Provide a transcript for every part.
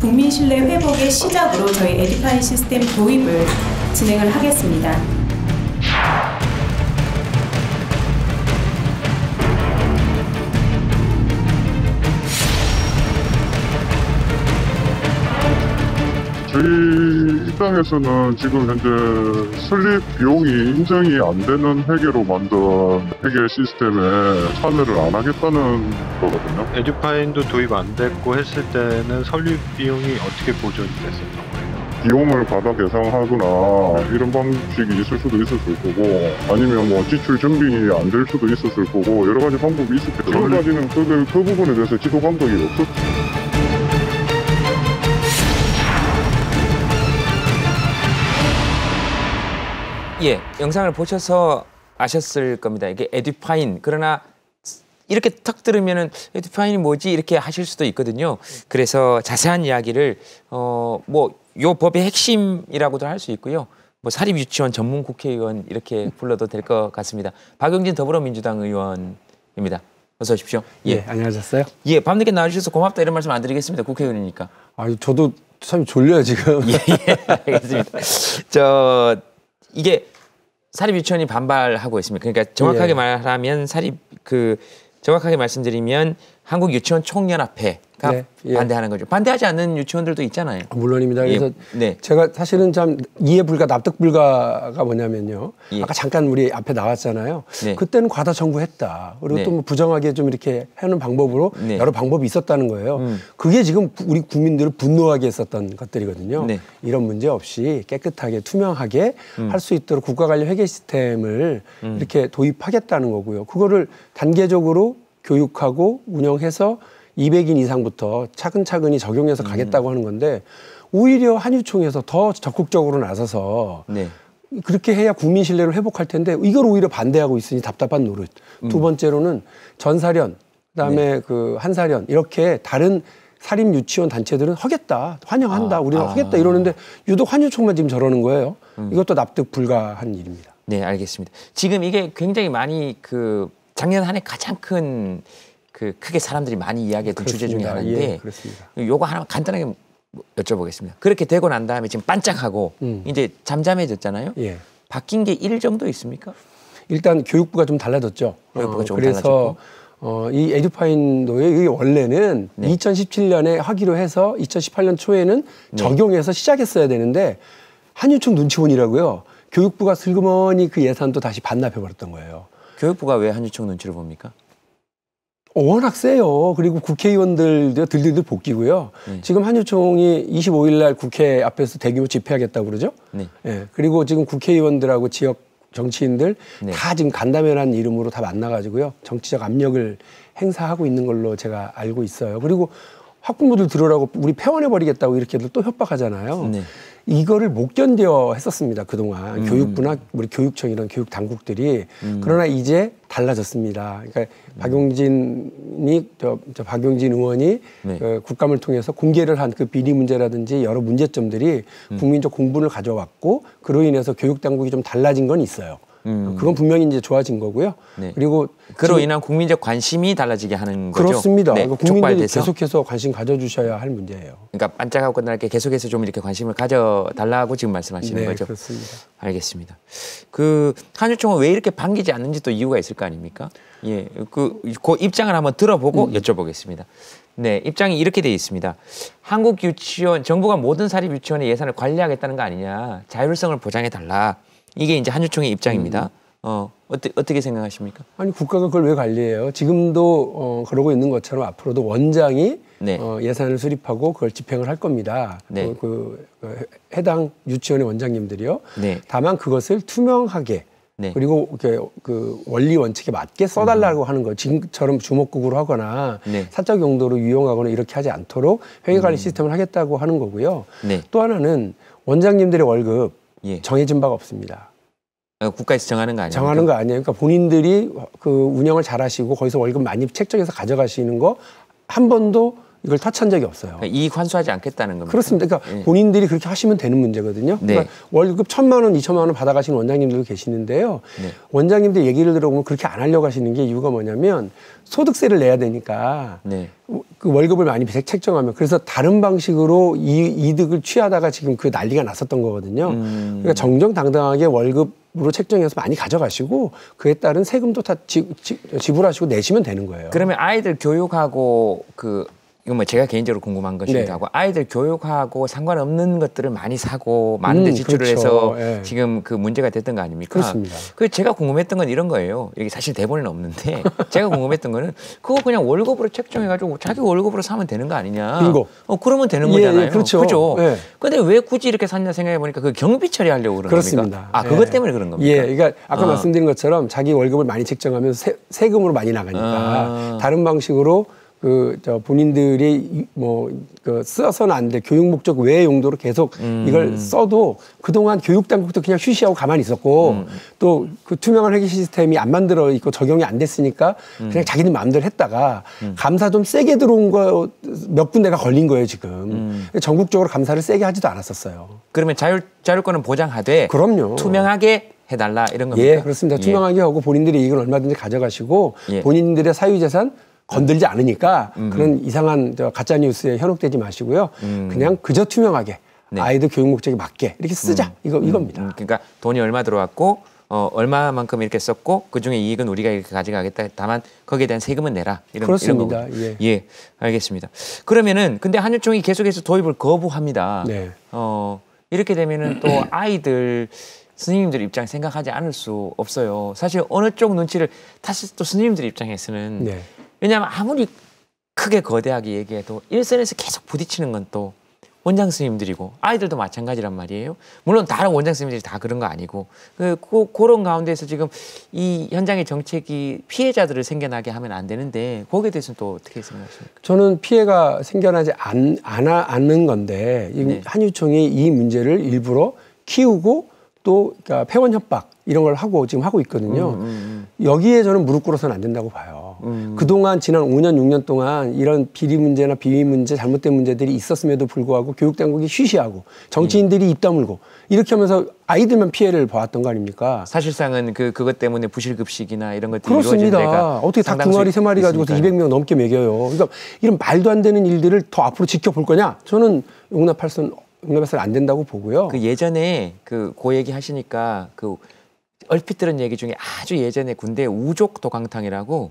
국민 신뢰 회복의 시작으로 저희 에듀파인 시스템 도입을 진행을 하겠습니다. 저희 입장에서는 지금 현재 설립 비용이 인정이 안 되는 회계로 만든 회계 시스템에 참여를 안 하겠다는 거거든요. 에듀파인도 도입 안 됐고 했을 때는 설립 비용이 어떻게 보존이 됐었던 거예요? 비용을 받아 계상하거나 이런 방식이 있을 수도 있었을 거고 아니면 뭐 지출 준비가 안될 수도 있었을 거고 여러 가지 방법이 있었겠죠. 지금까지는 그, 그 부분에 대해서 지도 감독이 없었죠. 예, 영상을 보셔서 아셨을 겁니다. 이게 에듀파인 그러나 이렇게 턱 들으면은 에듀파인이 뭐지 이렇게 하실 수도 있거든요. 그래서 자세한 이야기를 어뭐 요 법의 핵심이라고도 할 수 있고요. 뭐 사립 유치원 전문 국회의원 이렇게 불러도 될 것 같습니다. 박영진 더불어민주당 의원입니다. 어서 오십시오. 예, 안녕하셨어요? 예, 밤늦게 나와주셔서 고맙다 이런 말씀 안 드리겠습니다. 국회의원이니까. 아, 저도 참 졸려요 지금. 예, 예, 알겠습니다. 저 이게 사립 유치원이 반발하고 있습니다. 그러니까 정확하게 예. 말하면 사립 그 정확하게 말씀드리면 한국 유치원 총연합회가 네, 예. 반대하는 거죠. 반대하지 않는 유치원들도 있잖아요. 물론입니다. 그래서 예, 네. 제가 사실은 참 이해 불가 납득 불가가 뭐냐면요. 예. 아까 잠깐 우리 앞에 나왔잖아요. 네. 그때는 과다 청구했다. 그리고 네. 또뭐 부정하게 좀 이렇게 하는 방법으로 네. 여러 방법이 있었다는 거예요. 음. 그게 지금 우리 국민들을 분노하게 했었던 것들이거든요. 네. 이런 문제 없이 깨끗하게 투명하게 음. 할수 있도록 국가 관련 회계 시스템을 이렇게 도입하겠다는 거고요. 그거를 단계적으로 교육하고 운영해서 200인 이상부터 차근차근히 적용해서 음. 가겠다고 하는 건데 오히려 한유총에서 더 적극적으로 나서서 네. 그렇게 해야 국민 신뢰를 회복할 텐데 이걸 오히려 반대하고 있으니 답답한 노릇. 음. 두 번째로는 전사련, 그다음에 네. 그 한사련 이렇게 다른 사립 유치원 단체들은 하겠다, 환영한다, 아, 우리는 아. 음. 하겠다 이러는데 유독 한유총만 지금 저러는 거예요. 이것도 납득 불가한 일입니다. 네, 알겠습니다. 지금 이게 굉장히 많이 그 작년 한 해 가장 큰 그 크게 사람들이 많이 이야기했던 주제 중에 그렇습니다. 하나인데 예, 그렇습니다. 요거 하나 간단하게 뭐 여쭤보겠습니다. 그렇게 되고 난 다음에 지금 반짝하고 음. 이제 잠잠해졌잖아요. 예. 바뀐 게 일 정도 있습니까? 일단 교육부가 좀 달라졌죠. 교육부가 조금 그래서 달라졌고. 어, 이 에듀파인도의 이게 원래는 네. 2017년에 하기로 해서 2018년 초에는 네. 적용해서 시작했어야 되는데 한유총 눈치 보니라고요. 교육부가 슬그머니 그 예산도 다시 반납해 버렸던 거예요. 교육부가 왜 한유총 눈치를 봅니까? 워낙 세요. 그리고 국회의원들도 들들들 복귀고요. 네. 지금 한유총이 25일 날 국회 앞에서 대규모 집회하겠다고 그러죠. 네. 예. 그리고 지금 국회의원들하고 지역 정치인들 네. 다 지금 간담회라는 이름으로 다 만나가지고요. 정치적 압력을 행사하고 있는 걸로 제가 알고 있어요. 그리고 학부모들 들어라고 우리 폐원해버리겠다고 이렇게들 또 협박하잖아요. 네. 이거를 못 견뎌 했었습니다 그동안 음. 교육부나 우리 교육청 이런 교육 당국들이 음. 그러나 이제 달라졌습니다. 그러니까 박용진이 저, 저 박용진 의원이 네. 그 국감을 통해서 공개를 한 그 비리 문제라든지 여러 문제점들이 음. 국민적 공분을 가져왔고 그로 인해서 교육 당국이 좀 달라진 건 있어요. 음. 그건 분명히 이제 좋아진 거고요. 네. 그리고 그로 인한 국민적 관심이 달라지게 하는 거죠. 그렇습니다. 네, 그러니까 국민들이. 계속해서 관심 가져주셔야 할 문제예요. 그러니까 반짝하고 끝날 게 계속해서 좀 이렇게 관심을 가져달라고 지금 말씀하시는 네, 거죠. 그렇습니다. 알겠습니다. 그 한유총은 왜 이렇게 반기지 않는지 또 이유가 있을 거 아닙니까? 예, 그, 그 입장을 한번 들어보고 음. 여쭤보겠습니다. 네, 입장이 이렇게 돼 있습니다. 한국 유치원 정부가 모든 사립 유치원의 예산을 관리하겠다는 거 아니냐? 자율성을 보장해 달라. 이게 이제 한유총의 입장입니다. 음. 어, 어떻게 어떻게 생각하십니까? 아니 국가가 그걸 왜 관리해요? 지금도 어, 그러고 있는 것처럼 앞으로도 원장이 네. 어, 예산을 수립하고 그걸 집행을 할 겁니다. 네. 그, 그, 그 해당 유치원의 원장님들이요. 네. 다만 그것을 투명하게 네. 그리고 그, 그 원리 원칙에 맞게 써달라고 하는 거 지금처럼 주먹국으로 하거나 네. 사적 용도로 유용하거나 이렇게 하지 않도록 회계 관리 시스템을 하겠다고 하는 거고요. 네. 또 하나는 원장님들의 월급 예. 정해진 바가 없습니다. 어, 국가에서 정하는 거 아니에요? 정하는 거 아니에요. 그러니까 본인들이 그 운영을 잘 하시고 거기서 월급 많이 책정해서 가져가시는 거 한 번도 이걸 터치한 적이 없어요. 그러니까 이익 환수하지 않겠다는 겁니다. 그렇습니다. 그러니까 예. 본인들이 그렇게 하시면 되는 문제거든요. 네. 그러니까 월급 천만 원, 이천만 원 받아가시는 원장님들도 계시는데요. 네. 원장님들 얘기를 들어보면 그렇게 안 하려고 하시는 게 이유가 뭐냐면 소득세를 내야 되니까 네. 그 월급을 많이 책정하면 그래서 다른 방식으로 이 이득을 취하다가 지금 그 난리가 났었던 거거든요. 음. 그러니까 정정당당하게 월급 으로 책정해서 많이 가져가시고 그에 따른 세금도 다 지, 지, 지불하시고 내시면 되는 거예요. 그러면 아이들 교육하고 그 이건 뭐 제가 개인적으로 궁금한 것이기도 네. 하고 아이들 교육하고 상관없는 것들을 많이 사고 많은데 음, 지출을 그렇죠. 해서 예. 지금 그 문제가 됐던 거 아닙니까? 그렇습니다. 그 제가 궁금했던 건 이런 거예요. 여기 사실 대본에는 없는데 제가 궁금했던 거는 그거 그냥 월급으로 책정해 가지고 자기 월급으로 사면 되는 거 아니냐? 빙고. 어 그러면 되는 예, 거잖아요. 예, 그렇죠. 그죠? 예. 근데 왜 굳이 이렇게 샀냐 생각해 보니까 그 경비 처리하려고 그런 그렇습니다. 겁니까? 아 예. 그것 때문에 그런 겁니까? 예, 그러니까 아까 아. 말씀드린 것처럼 자기 월급을 많이 책정하면서 세, 세금으로 많이 나가니까 아. 다른 방식으로 그 저 본인들이 뭐그 써서는 안돼 교육 목적 외의 용도로 계속 음. 이걸 써도 그동안 교육 당국도 그냥 휴시하고 가만히 있었고 음. 또그 투명한 회계 시스템이 안 만들어 있고 적용이 안 됐으니까 음. 그냥 자기들 마음대로 했다가 감사 좀 세게 들어온 거 몇 군데가 걸린 거예요 지금 음. 전국적으로 감사를 세게 하지도 않았었어요. 그러면 자율 자율권은 보장하되 그럼요. 투명하게 해달라 이런 겁니까? 예, 그렇습니다. 투명하게 하고 본인들의 이익을 얼마든지 가져가시고 예. 본인들의 사유재산 건들지 않으니까 그런 이상한 저 가짜 뉴스에 현혹되지 마시고요. 그냥 그저 투명하게 음. 네. 아이들 교육 목적에 맞게 이렇게 쓰자 이거 이겁니다. 음, 그러니까 돈이 얼마 들어왔고 어, 얼마만큼 이렇게 썼고 그 중에 이익은 우리가 이렇게 가져가겠다. 다만 거기에 대한 세금은 내라. 이런 그렇습니다. 이런 거군요. 예. 알겠습니다. 그러면은 근데 한유총이 계속해서 도입을 거부합니다. 네. 어, 이렇게 되면은 또 아이들 스님들 입장 생각하지 않을 수 없어요. 사실 어느 쪽 눈치를 사실 또 스님들 입장에서는 네. 왜냐하면 아무리 크게 거대하게 얘기해도 일선에서 계속 부딪히는 건 또 원장 스님들이고 아이들도 마찬가지란 말이에요. 물론 다른 원장 스님들이 다 그런 거 아니고 그 그, 그런 가운데서 지금 이 현장의 정책이 피해자들을 생겨나게 하면 안 되는데 거기에 대해서는 또 어떻게 생각하십니까? 저는 피해가 생겨나지 않, 않아, 않는 건데 이 네. 한유총이 이 문제를 일부러 키우고 또 그러니까 폐원 협박 이런 걸 하고 지금 하고 있거든요. 음, 여기에 저는 무릎 꿇어서는 안 된다고 봐요. 음. 그동안 지난 5년, 6년 동안 이런 비리 문제나 비위 문제, 잘못된 문제들이 있었음에도 불구하고 교육 당국이 쉬쉬하고 정치인들이 입 다물고 이렇게 하면서 아이들만 피해를 봐왔던 거 아닙니까? 사실상은 그 그것 때문에 부실급식이나 이런 것들이 그렇습니다. 이루어진 데가 어떻게 닭두 마리, 세 마리 가지고서 있으니까요. 200명 넘게 먹여요. 그러니까 이런 말도 안 되는 일들을 더 앞으로 지켜볼 거냐? 저는 용납할 수는 용납해서는 안 된다고 보고요. 그 예전에 그 고 얘기 하시니까 그 얼핏 들은 얘기 중에 아주 예전에 군대 우족 도강탕이라고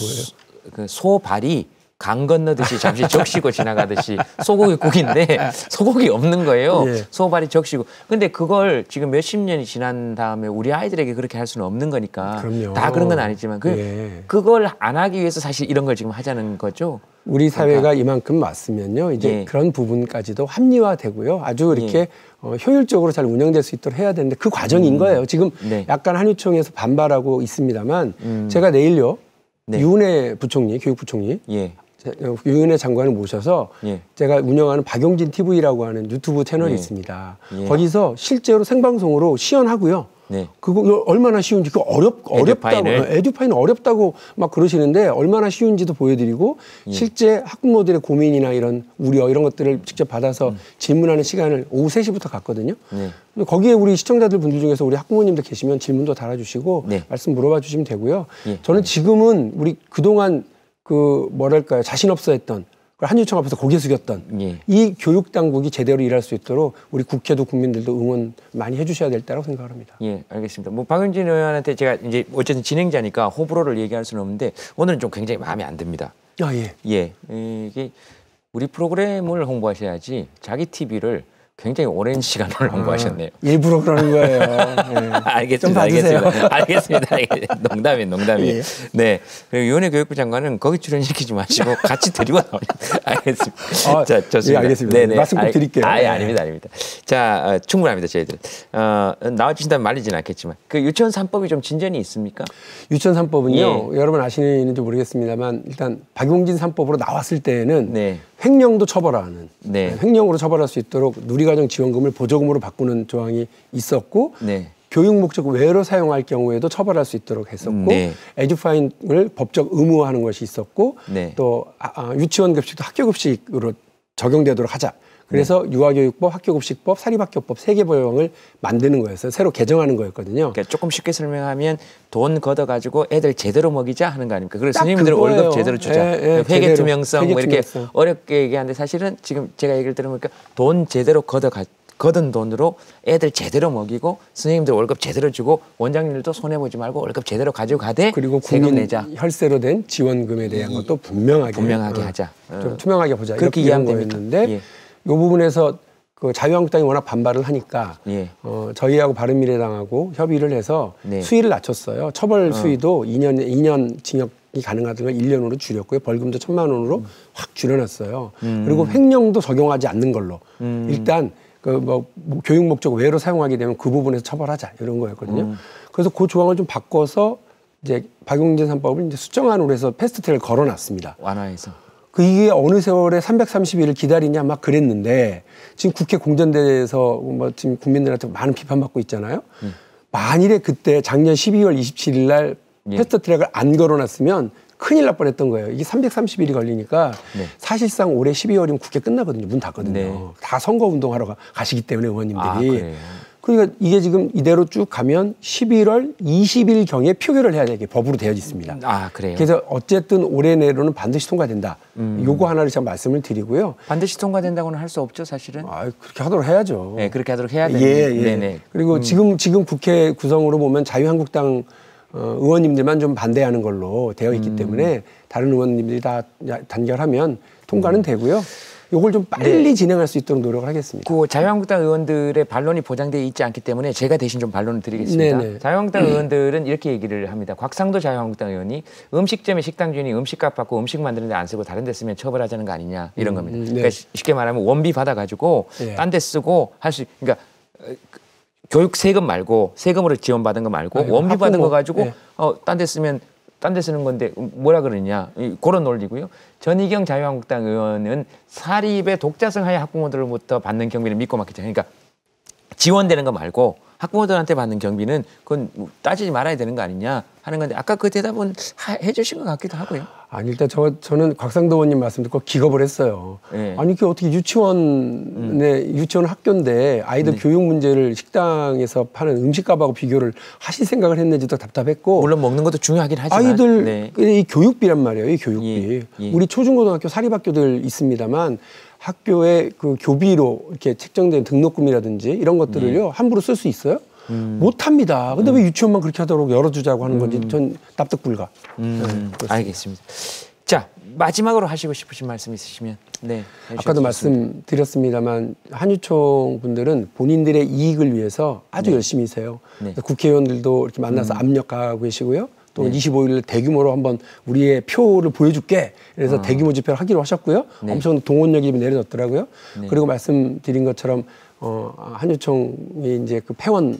뭐예요? 그 소발이 강 건너듯이 잠시 적시고 지나가듯이 소고기 국인데 소고기 없는 거예요. 예. 소발이 적시고. 근데 그걸 지금 몇십 년이 지난 다음에 우리 아이들에게 그렇게 할 수는 없는 거니까. 그럼요. 다 그런 건 아니지만 그 예. 그걸 안 하기 위해서 사실 이런 걸 지금 하자는 거죠. 우리 사회가 이만큼 왔으면요. 이제 그러니까 예. 그런 부분까지도 합리화되고요. 아주 이렇게 예. 어, 효율적으로 잘 운영될 수 있도록 해야 되는데 그 과정인 거예요. 지금 네. 약간 한유총에서 반발하고 있습니다만 음. 제가 내일요. 네. 유은혜 부총리, 교육부총리, 예. 제- 어, 유은혜 장관을 모셔서 예. 제가 운영하는 박용진 TV라고 하는 유튜브 채널이 예. 있습니다. 예. 거기서 실제로 생방송으로 시연하고요. 네. 그거 얼마나 쉬운지 그 어렵 어렵다고 에듀파인을? 에듀파인 어렵다고 막 그러시는데 얼마나 쉬운지도 보여드리고 예. 실제 학부모들의 고민이나 이런 우려 이런 것들을 직접 받아서 질문하는 시간을 오후 3시부터 갔거든요. 음. 네. 근데 거기에 우리 시청자들 분들 중에서 우리 학부모님들 계시면 질문도 달아주시고 네. 말씀 물어봐 주시면 되고요. 예. 저는 지금은 우리 그동안 그 뭐랄까요 자신 없어 했던 그 한유총 앞에서 고개 숙였던 예. 이 교육 당국이 제대로 일할 수 있도록 우리 국회도 국민들도 응원 많이 해주셔야 될 때라고 생각을 합니다. 예, 알겠습니다. 뭐 박윤진 의원한테 제가 이제 어쨌든 진행자니까 호불호를 얘기할 수는 없는데 오늘은 좀 굉장히 마음에 안 듭니다. 아 예. 예, 이게 우리 프로그램을 홍보하셔야지 자기 TV를 굉장히 오랜 시간을 홍보하셨네요. 일부러 그러는 거예요. 예. 알겠습니다. 좀 봐주세요. 알겠습니다. 알겠습니다. 농담이에요, 농담이에요. 예. 네. 그리고 유은혜 교육부 장관은 거기 출연시키지 마시고 같이 데리고 나오니다 알겠습니다. 아, 자, 좋습니다. 예, 알겠습니다. 말씀 꼭 드릴게요. 아, 예, 예. 아닙니다, 아닙니다. 자, 어, 충분합니다, 저희들. 어, 나와주신다면 말리지는 않겠지만 그 유치원 3법이 좀 진전이 있습니까? 유치원 3법은요. 예. 여러분 아시는지 모르겠습니다만 일단 박용진 3법으로 나왔을 때에는 네. 횡령도 처벌하는 네. 횡령으로 처벌할 수 있도록 누리과정 지원금을 보조금으로 바꾸는 조항이 있었고 네. 교육 목적 외로 사용할 경우에도 처벌할 수 있도록 했었고 네. 에듀파인을 법적 의무화하는 것이 있었고 네. 또 아, 아, 유치원 급식도 학교 급식으로 적용되도록 하자. 그래서 네. 유아교육법, 학교급식법, 사립학교법 세 개 법령을 만드는 거였어요. 새로 개정하는 거였거든요. 그러니까 조금 쉽게 설명하면 돈 걷어 가지고 애들 제대로 먹이자 하는 거 아닙니까? 딱 선생님들 그거예요. 월급 제대로 주자. 예, 예, 회계 제대로. 투명성 회계 뭐 이렇게 투명성. 어렵게 얘기하는데 사실은 지금 제가 얘기를 들어보니까 돈 제대로 걷어 가 걷은 돈으로 애들 제대로 먹이고 선생님들 월급 제대로 주고 원장님들도 손해 보지 말고 월급 제대로 가지고 가되 그리고 세금 국민 내자. 혈세로 된 지원금에 대한 것도 분명하게 분명하게 어, 하자. 어. 좀 투명하게 보자. 그렇게 이해하면? 거였는데 예. 이 부분에서 그 자유한국당이 워낙 반발을 하니까 예. 어, 저희하고 바른미래당하고 협의를 해서 네. 수위를 낮췄어요. 처벌 수위도 2년 2년 징역이 가능하던 걸 1년으로 줄였고요. 벌금도 천만 원으로 음. 확 줄여놨어요. 그리고 횡령도 적용하지 않는 걸로 음. 일단 그 뭐 교육 목적 외로 사용하게 되면 그 부분에서 처벌하자 이런 거였거든요. 음. 그래서 그 조항을 좀 바꿔서 이제 박용진 삼법을 이제 수정안으로 해서 패스트트랙을 걸어놨습니다. 완화해서. 그 이게 어느 세월에 330일을 기다리냐 막 그랬는데 지금 국회 공전대에서 뭐 지금 국민들한테 많은 비판받고 있잖아요. 만일에 그때 작년 12월 27일 날 예. 패스트트랙을 안 걸어놨으면 큰일 날 뻔했던 거예요. 이게 330일이 걸리니까 네. 사실상 올해 12월이면 국회 끝나거든요. 문 닫거든요. 네. 다 선거 운동하러 가- 가시기 때문에 아, 의원님들이. 그래요. 그러니까 이게 지금 이대로 쭉 가면 11월 20일 경에 표결을 해야 되게 법으로 되어 있습니다. 아, 그래요. 그래서 어쨌든 올해 내로는 반드시 통과된다. 음. 요거 하나를 제가 말씀을 드리고요. 반드시 통과된다고는 할 수 없죠, 사실은. 아, 그렇게 하도록 해야죠. 네, 그렇게 하도록 해야 예, 되는. 예. 네네. 음. 그리고 지금 지금 국회 구성으로 보면 자유한국당 어, 의원님들만 좀 반대하는 걸로 되어 음. 있기 때문에 다른 의원님들이 다 야- 단결하면 통과는 되고요. 요걸 좀 빨리 네. 진행할 수 있도록 노력을 하겠습니다. 그 자유한국당 의원들의 반론이 보장되어 있지 않기 때문에 제가 대신 좀 반론을 드리겠습니다. 네네. 자유한국당 의원들은 이렇게 얘기를 합니다. 곽상도 자유한국당 의원이 음식점의 식당 주인이 음식값 받고 음식 만드는데 안 쓰고 다른 데 쓰면 처벌하자는 거 아니냐 이런 겁니다. 네. 그러니까 쉬- 쉽게 말하면 원비 받아가지고 예. 딴데 쓰고 할 수 그러니까 어, 그 교육 세금 말고 세금으로 지원받은 거 말고 아이고, 원비 받은 거. 가지고 예. 어, 딴 데 쓰면 딴 데 쓰는 건데 뭐라 그러냐 이- 그런 논리고요. 전희경 자유한국당 의원은 사립의 독자성 하에 학부모들로부터 받는 경비를 믿고 맡기자. 그러니까 지원되는 거 말고 학부모들한테 받는 경비는 그건 뭐 따지지 말아야 되는 거 아니냐 하는 건데 아까 그 대답은 하- 해주신 것 같기도 하고요. 아니 일단 저 저는 곽상도 의원님 말씀 듣고 기겁을 했어요. 예. 아니 이게 어떻게 유치원에 유치원 학교인데 아이들 네. 교육 문제를 식당에서 파는 음식값하고 비교를 하실 생각을 했는지도 답답했고 물론 먹는 것도 중요하긴 하지만 아이들 네. 그이 교육비란 말이에요. 이 교육비. 예, 예. 우리 초중고등학교 사립학교들 있습니다만 학교의 그 교비로 이렇게 책정된 등록금이라든지 이런 것들을요 예. 함부로 쓸 수 있어요? 음. 못 합니다. 근데 왜 유치원만 그렇게 하도록 열어주자고 하는 건지 전 납득 불가. 음, 알겠습니다. 자 마지막으로 하시고 싶으신 말씀 있으시면 네. 아까도. 말씀드렸습니다만 한유총 분들은 본인들의 이익을 위해서 아주 열심히 세요. 네. 국회의원들도 이렇게 만나서 압력하고 계시고요. 또 네. 25일 대규모로 한번 우리의 표를 보여줄게. 그래서 대규모 집회를 하기로 하셨고요. 아. 네. 엄청 동원력이 내려졌더라고요. 네. 그리고 말씀드린 것처럼 어, 한유총이 이제 그 폐원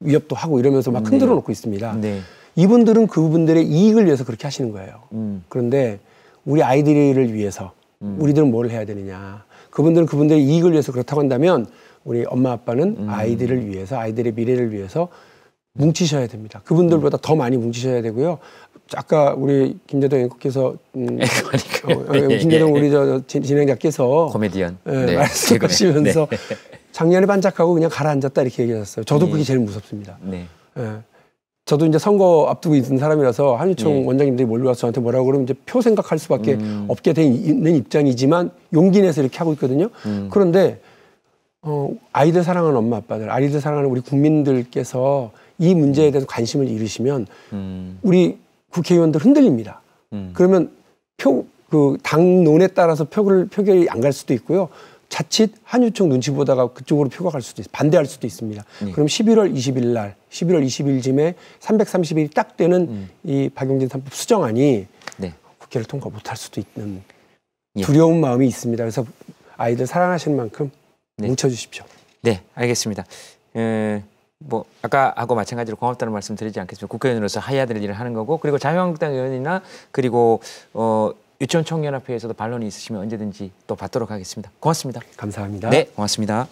위협도 하고 이러면서 막 흔들어 놓고 있습니다. 네. 이분들은 그분들의 이익을 위해서 그렇게 하시는 거예요. 음. 그런데 우리 아이들을 위해서 우리들은 뭘 해야 되느냐. 그분들은 그분들의 이익을 위해서 그렇다고 한다면 우리 엄마 아빠는 음. 아이들을 위해서 아이들의 미래를 위해서 뭉치셔야 됩니다. 그분들보다 더 많이 뭉치셔야 되고요. 아까 우리 김재동 앵커께서 음. 어, 어, 김재동 우리 저 진- 진행자께서 코미디언 예, 네, 말씀하시면서 네. 작년에 반짝하고 그냥 가라앉았다 이렇게 얘기하셨어요. 저도 예. 그게 제일 무섭습니다. 네. 예. 저도 이제 선거 앞두고 있는 사람이라서 한유총 예. 원장님들이 몰려와서 저한테 뭐라고 그러면 이제 표 생각할 수밖에 음. 없게 돼 있는 입장이지만 용기 내서 이렇게 하고 있거든요. 음. 그런데 어, 아이들 사랑하는 엄마 아빠들, 아이들 사랑하는 우리 국민들께서 이 문제에 대해서 관심을 잃으시면 음. 우리 국회의원들 흔들립니다. 음. 그러면 표, 그 당론에 따라서 표를, 표결이 안 갈 수도 있고요. 자칫 한유총 눈치 보다가 그쪽으로 표가 갈 수도 있, 반대할 수도 있습니다. 네. 그럼 11월 20일 날, 11월 20일쯤에 330일이 딱 되는 음. 이 박용진 삼법 수정안이 네. 국회를 통과 못할 수도 있는 예. 두려운 마음이 있습니다. 그래서 아이들 사랑하시는 만큼 네. 뭉쳐주십시오. 네, 알겠습니다. 에, 뭐 아까 하고 마찬가지로 고맙다는 말씀 드리지 않겠지만 국회의원으로서 해야 될 일을 하는 거고 그리고 자유한국당 의원이나 그리고 어, 유치원 총연합회에서도 반론이 있으시면 언제든지 또 받도록 하겠습니다. 고맙습니다. 감사합니다. 네, 고맙습니다.